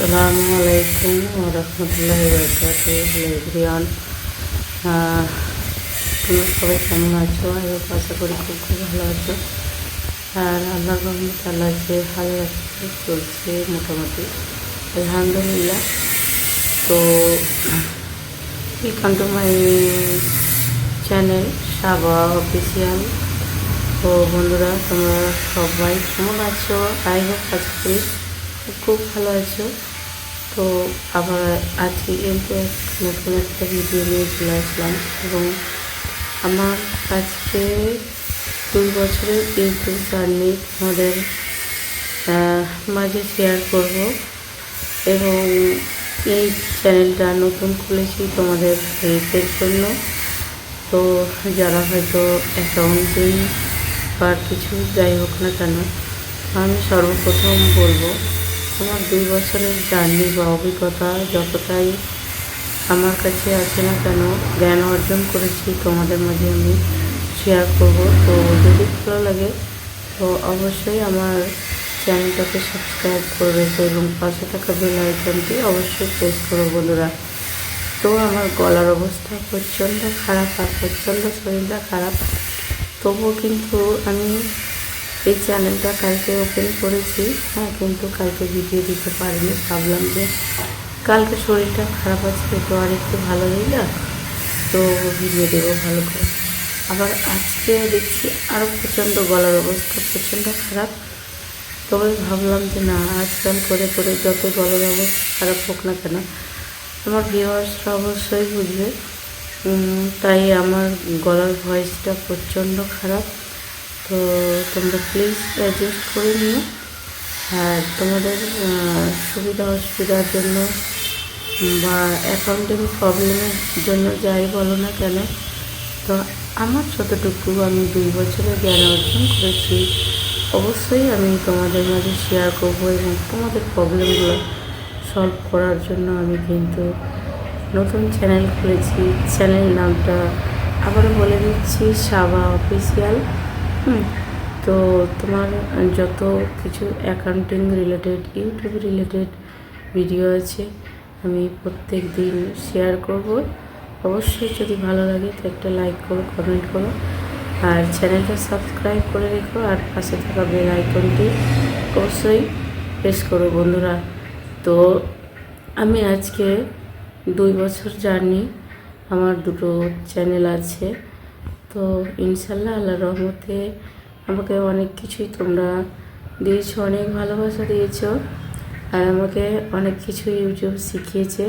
আসসালামু আলাইকুম রহমতুল্লাহ বরকাত এভরিওয়ান তোমরা সবাই কেমন আছো আমি আশা করি খুব খুব ভালো আছো আর আল্লাহ রহমত আল্লাহ যে রাখছে চলছে মোটামুটি আলহামদুলিল্লাহ তো welcome to my channel Saba official তো বন্ধুরা, তোমরা সবাই কেমন আছো? আই হোপ আশা করি খুব ভালো আছো। তো আবার আজকে এক নতুন একটা ভিডিও নিয়ে চলে আসলাম এবং আমার আজকে দুই বছরের ইউটিউব জার্নি তোমাদের আহ, মাঝে শেয়ার করব এবং এই চ্যানেলটা নতুন খুলেছি তোমাদের হেল্পের জন্য। তো যারা হয়তো অ্যাকাউন্টেই বা কিছু যাই হোক না কেন আমি সর্বপ্রথম বলব আমার দুই বছরের জার্নি বা অভিজ্ঞতা যতটাই আমার কাছে আছে না কেন, জ্ঞান অর্জন করেছি তোমাদের মাঝে আমি শেয়ার করব। তো যদি ভালো লাগে, তো অবশ্যই আমার চ্যানেলটাকে সাবস্ক্রাইব করে রেখো এবং পাশে থাকা বেল আইকনটি অবশ্যই প্রেস করো বন্ধুরা। তো আমার গলার অবস্থা প্রচণ্ড খারাপ আর প্রচণ্ড শরীরটা খারাপ। তবুও কিন্তু আমি এই চ্যানেলটা কালকে ওপেন করেছি। হ্যাঁ কিন্তু কালকে ভিডিও দিতে পারিনি। ভাবলাম যে কালকে শরীরটা খারাপ আছে তো আর একটু ভালো হয়ে যাক তো ভিডিও দেবো ভালো করে। আবার আজকে দেখছি আরও প্রচণ্ড গলার অবস্থা, প্রচণ্ড খারাপ। তবে ভাবলাম যে না, আজকাল করে করে যত গলার অবস্থা খারাপ হোক না কেন, আমার ভিউয়ার্সরা অবশ্যই বুঝবে। তাই আমার গলার ভয়েসটা প্রচণ্ড খারাপ। তো তোমরা প্লিজ অ্যাডজাস্ট করে নিও। আর তোমাদের সুবিধা অসুবিধার জন্য বা অ্যাকাউন্টিং প্রবলেমের জন্য যাই বলো না কেন, তো আমার যতটুকু আমি দুই বছরে জ্ঞান অর্জন করেছি, অবশ্যই আমি তোমাদের মাঝে শেয়ার করব এবং তোমাদের প্রবলেমগুলো সলভ করার জন্য আমি কিন্তু নতুন চ্যানেল খুলেছি। চ্যানেল নামটা আবারও বলে দিচ্ছি সাবা অফিসিয়াল হুম। তো তোমার যত কিছু accounting related YouTube related video আছে, আমি প্রত্যেক দিন শেয়ার করব। অবশ্যই যদি ভালো লাগে তো একটা লাইক করো কমেন্ট করো। আর চ্যানেলটা সাবস্ক্রাইব করে রেখো, আর পাশে থাকা বেল আইকনটি অবশ্যই প্রেস করো বন্ধুরা। তো আমি আজকে দুই বছর জার্নি আমার দুটো চ্যানেল আছে। তো ইনশাল্লাহ আল্লাহ রহমতে আমাকে অনেক কিছুই তোমরা দিয়েছ, অনেক ভালোবাসা দিয়েছ আর আমাকে অনেক কিছু ইউটিউব শিখিয়েছে।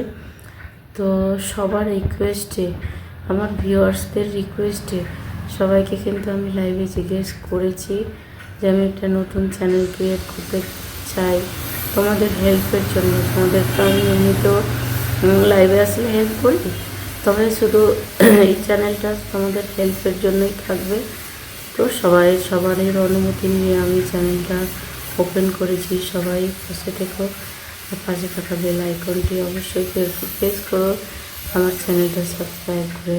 তো সবার রিকোয়েস্টে, আমার ভিউয়ার্সদের রিকোয়েস্টে সবাইকে কিন্তু আমি লাইভে জিজ্ঞেস করেছি যে আমি একটা নতুন চ্যানেল ক্রিয়েট করতে চাই, তোমাদের হেল্পের জন্য, তোমাদের তো আমি এমনিতেও লাইভে আসলে হেল্প করি? তবে শুধু এই চ্যানেলটা তোমাদের হেল্পের জন্যই থাকবে। তো সবাই সবারই অনুমতি নিয়ে আমি চ্যানেলটা ওপেন করেছি। সবাই পাশে থেকো পাশে থাকা বেল আইকনটি অবশ্যই প্রেস করো, আমার চ্যানেলটা সাবস্ক্রাইব করে।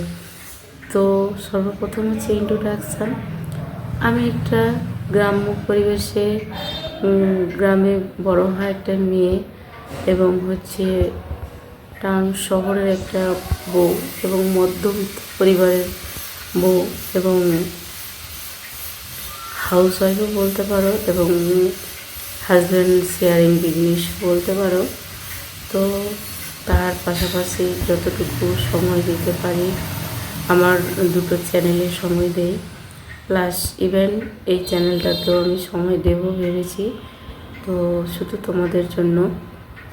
তো সর্বপ্রথম হচ্ছে ইন্ট্রোডাকশান আমি একটা গ্রাম্য পরিবেশে গ্রামে বড় হওয়া একটা মেয়ে এবং হচ্ছে টাউন শহরের একটা বউ এবং মধ্যবিত্ত পরিবারের বউ এবং হাউস ওয়াইফও বলতে পারো এবং হাজব্যান্ড শেয়ারিং বিজনেস বলতে পারো। তো তার পাশাপাশি যতটুকু সময় দিতে পারি, আমার দুটো চ্যানেলে সময় দেই। প্লাস ইভেন এই চ্যানেলটাতেও আমি সময় দেবো ভেবেছি। তো শুধু তোমাদের জন্য।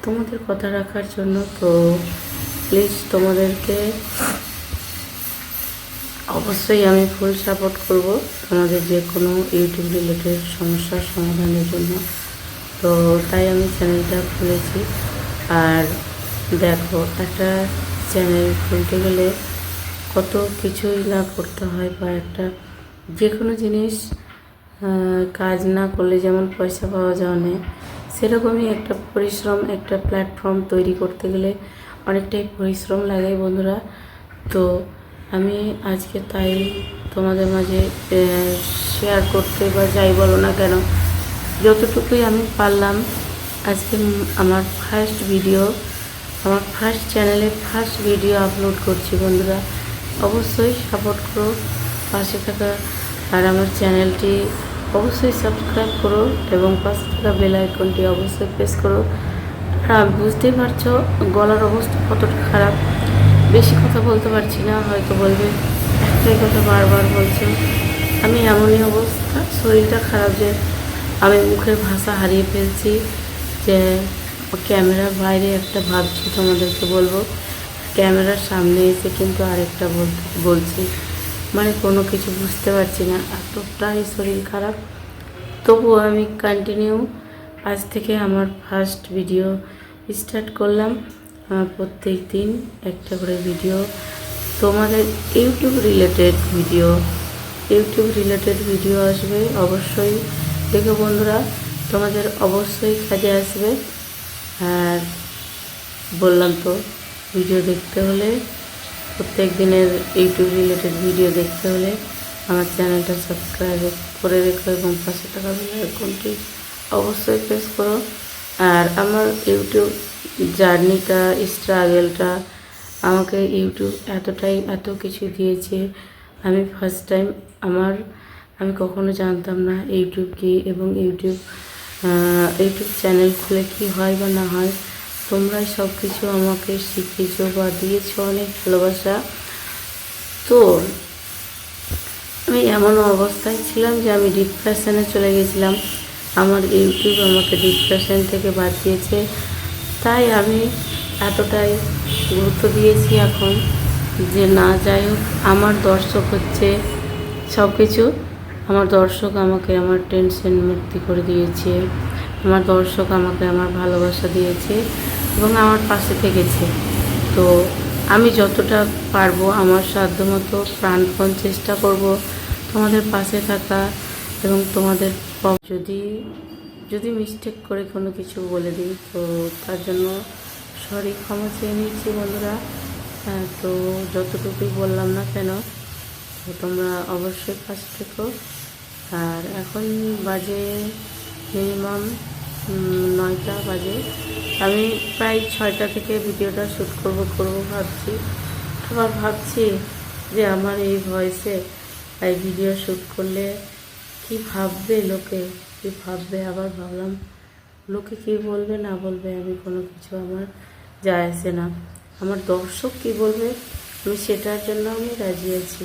তোমাদের কথা রাখার জন্য তো প্লিজ তোমাদেরকে অবশ্যই আমি ফুল সাপোর্ট করব তোমাদের যে কোনো ইউটিউব রিলেটেড সমস্যার সমাধানের জন্য। তো তাই আমি চ্যানেলটা খুলেছি। আর দেখো, একটা চ্যানেল খুলতে গেলে কত কিছুই না করতে হয় বা একটা যে কোনো জিনিস কাজ না করলে যেমন পয়সা পাওয়া যায় না সেরকমই একটা পরিশ্রম, একটা প্ল্যাটফর্ম তৈরি করতে গেলে অনেকটাই পরিশ্রম লাগে বন্ধুরা। তো আমি আজকে তাই তোমাদের মাঝে শেয়ার করতে বা যাই বলো না কেন, যতটুকুই আমি পারলাম, আজকে আমার ফার্স্ট ভিডিও আমার ফার্স্ট চ্যানেলে ফার্স্ট ভিডিও আপলোড করছি বন্ধুরা। অবশ্যই সাপোর্ট করো, পাশে থাকা আর আমার চ্যানেলটি অবশ্যই সাবস্ক্রাইব করো এবং পাশে থাকা বেল আইকনটি অবশ্যই প্রেস করো। আর বুঝতেই পারছ, গলার অবস্থা কতটা খারাপ। বেশি কথা বলতে পারছি না, হয়তো বলবে, একটাই কথা বারবার বলছো, আমি এমনই অবস্থা। শরীরটা খারাপ যে আমি মুখের ভাষা হারিয়ে ফেলছি, যে ক্যামেরার বাইরে একটা ভাবছি তোমাদেরকে বলব। ক্যামেরার সামনে এসে কিন্তু আরেকটা বলছি। মানে কোনো কিছু বুঝতে পারছি না। এতটাই শরীর খারাপ। তবুও আমি কন্টিনিউ আজ থেকে আমার ফার্স্ট ভিডিও স্টার্ট করলাম। প্রত্যেক দিন একটা করে ভিডিও তোমাদের YouTube related video YouTube related video আসবে অবশ্যই। দেখো বন্ধুরা, তোমাদের অবশ্যই কাজে আসবে। আর বললাম তো ভিডিও দেখতে হলে প্রত্যেক দিনের ইউটিউব রিলেটেড ভিডিও দেখতে হলে আমার চ্যানেলটা সাবস্ক্রাইব করে রেখো এবং পাশে টাকা বেল অবশ্যই প্রেস করো। আর আমার ইউটিউব জার্নিটা স্ট্রাগেলটা আমাকে ইউটিউব এতটাই এত কিছু দিয়েছে। আমি ফার্স্ট টাইম আমার, আমি কখনো জানতাম না ইউটিউব কি এবং ইউটিউব ইউটিউব চ্যানেল খুলে কি হয় বা না হয়। তোমরাই সব কিছু আমাকে শিখিয়েছো বা দিয়েছ অনেক ভালোবাসা। তো আমি এমন অবস্থায় ছিলাম যে আমি ডিপ্রেশনে চলে গেছিলাম। আমার ইউটিউব আমাকে ডিপ্রেশন থেকে বাঁচিয়েছে তাই আমি এতটাই গুরুত্ব দিয়েছি এখন যে না, যাই হোক, আমার দর্শক হচ্ছে সব কিছু আমার দর্শক আমাকে আমার টেনশন মুক্তি করে দিয়েছে। আমার দর্শক আমাকে আমার ভালোবাসা দিয়েছে। এবং আমার পাশে থেকেছে। তো আমি যতটা পারব আমার সাধ্যমতো প্রাণপণ চেষ্টা করব তোমাদের পাশে থাকা এবং তোমাদের যদি যদি মিস্টেক করে কোনো কিছু বলে দিই তো তার জন্য সরি ক্ষমা চেয়ে নিচ্ছি বন্ধুরা। হ্যাঁ, তো যতটুকুই বললাম না কেন তো তোমরা অবশ্যই পাশে থেকো। আর এখন বাজে মিনিমাম নয়টা বাজে। আমি প্রায় ছয়টা থেকে ভিডিওটা শ্যুট করব করব ভাবছি। আবার ভাবছি যে আমার এই ভয়েসে এই ভিডিও শ্যুট করলে কি ভাববে লোকে, কি ভাববে? আবার ভাবলাম, লোকে কি বলবে, না বলবে? আমি কোনো কিছু আমার যায় আসে না। আমার দর্শক কি বলবে? আমি সেটার জন্য আমি রাজি আছি।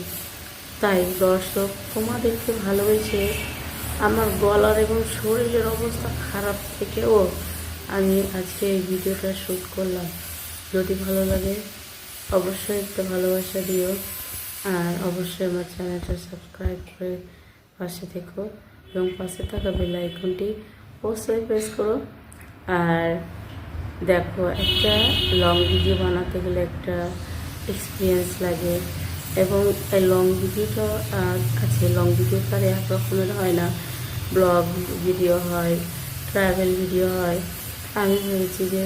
তাই দর্শক তোমাদেরকে ভালোবেসে আমার গলার এবং শরীরের অবস্থা খারাপ থেকেও আমি আজকে এই ভিডিওটা শ্যুট করলাম। যদি ভালো লাগে, অবশ্যই একটা ভালোবাসা দিও। আর অবশ্যই আমার চ্যানেলটা সাবস্ক্রাইব করে পাশে থেকো এবং পাশে থাকা বেল আইকনটি অবশ্যই প্রেস করো। আর দেখো, একটা লং ভিডিও বানাতে গেলে একটা এক্সপিরিয়েন্স লাগে। এবং এই লং ভিডিওটা আহ, আছে লং ভিডিওটা আর এক রকমের হয় না। ব্লগ ভিডিও হয় ট্রাভেল ভিডিও হয়। আমি ভেবেছি যে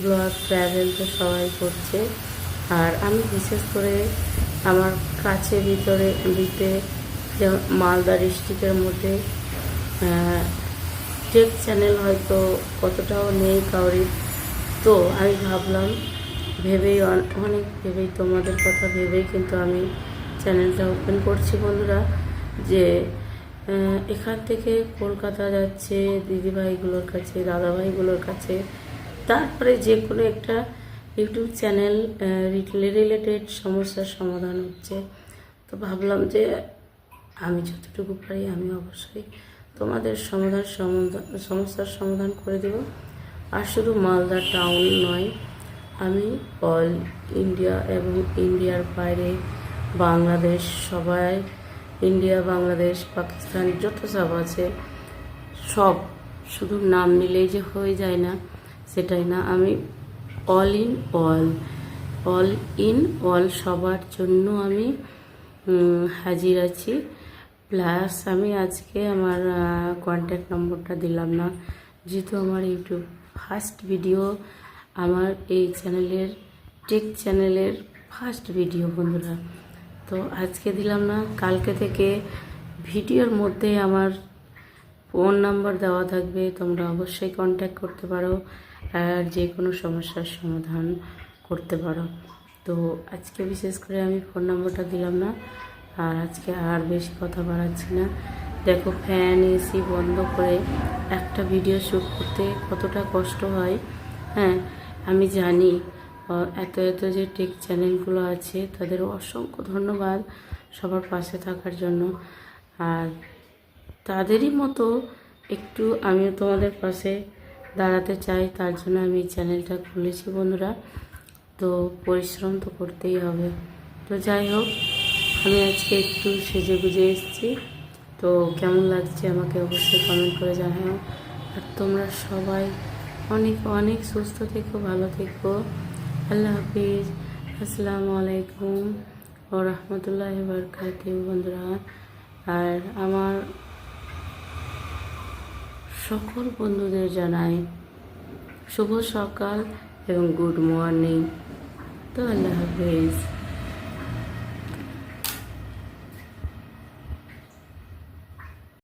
ব্লগ ট্রাভেল তো সবাই করছে। আর আমি বিশেষ করে আমার কাছে ভিতরে দিতে যেমন মালদা ডিস্ট্রিক্টের মধ্যে টেক চ্যানেল হয়তো কতটাও নেই কাউরির। তো আমি ভাবলাম ভেবেই অনেক ভেবেই তোমাদের কথা ভেবেই কিন্তু আমি চ্যানেলটা ওপেন করছি বন্ধুরা, যে এখান থেকে কলকাতা যাচ্ছে, দিদিভাইগুলোর কাছে, দাদাভাইগুলোর কাছে, তারপরে যে কোনো একটা ইউটিউব চ্যানেল রিলেটেড সমস্যার সমাধান হচ্ছে। তো ভাবলাম যে, আমি যতটুকু পারি আমি অবশ্যই তোমাদের সমাধান সমস্যার সমাধান করে দেব। আর শুধু মালদা টাউন নয় আমি অল ইন্ডিয়া এবং ইন্ডিয়ার বাইরে বাংলাদেশ সবাই, ইন্ডিয়া, বাংলাদেশ, পাকিস্তান, যত সব আছে, সব শুধু নাম নিলেই যে হয়ে যায় না, সেটাই না। আমি all in all all in all সবার জন্য আমি হাজির আছি। প্লাস আমি আজকে আমার কন্ট্যাক্ট নম্বরটা দিলাম না। যেহেতু আমার ইউটিউব ফার্স্ট ভিডিও আমার এই চ্যানেলের, টেক চ্যানেলের ফার্স্ট ভিডিও বন্ধুরা। তো আজকে দিলাম না, কালকে থেকে ভিডিওর মধ্যে আমার ফোন নাম্বার দেওয়া থাকবে, তোমরা অবশ্যই কন্ট্যাক্ট করতে পারো আর যে কোনো সমস্যার সমাধান করতে পারো। তো আজকে বিশেষ করে আমি ফোন নাম্বারটা দিলাম না, আর আজকে আর বেশি কথা বাড়াচ্ছি না। দেখো ফ্যান এসি বন্ধ করে একটা ভিডিও শ্যুট করতে কতটা কষ্ট হয় হ্যাঁ? আমি জানি এত এত যে টেক চ্যানেলগুলো আছে, তাদের অসংখ্য ধন্যবাদ সবার পাশে থাকার জন্য। আর তাদেরই মতো একটু আমিও তোমাদের পাশে দাঁড়াতে চাই, তার জন্য আমি চ্যানেলটা খুলেছি বন্ধুরা। তো পরিশ্রম তো করতেই হবে। তো যাই হোক, আমি আজকে একটু সেজে গুজে এসেছি। তো কেমন লাগছে আমাকে অবশ্যই কমেন্ট করে জানাও। আর তোমরা সবাই অনেক অনেক সুস্থ থেকো, ভালো থেকো। আল্লাহ হাফিজ। আসসালামু আলাইকুম ও রহমতুল্লাহ বরকাত বন্ধুরা। আর আমার সকল বন্ধুদের জানাই শুভ সকাল এবং গুড মর্নিং। তো আল্লাহ হাফিজ।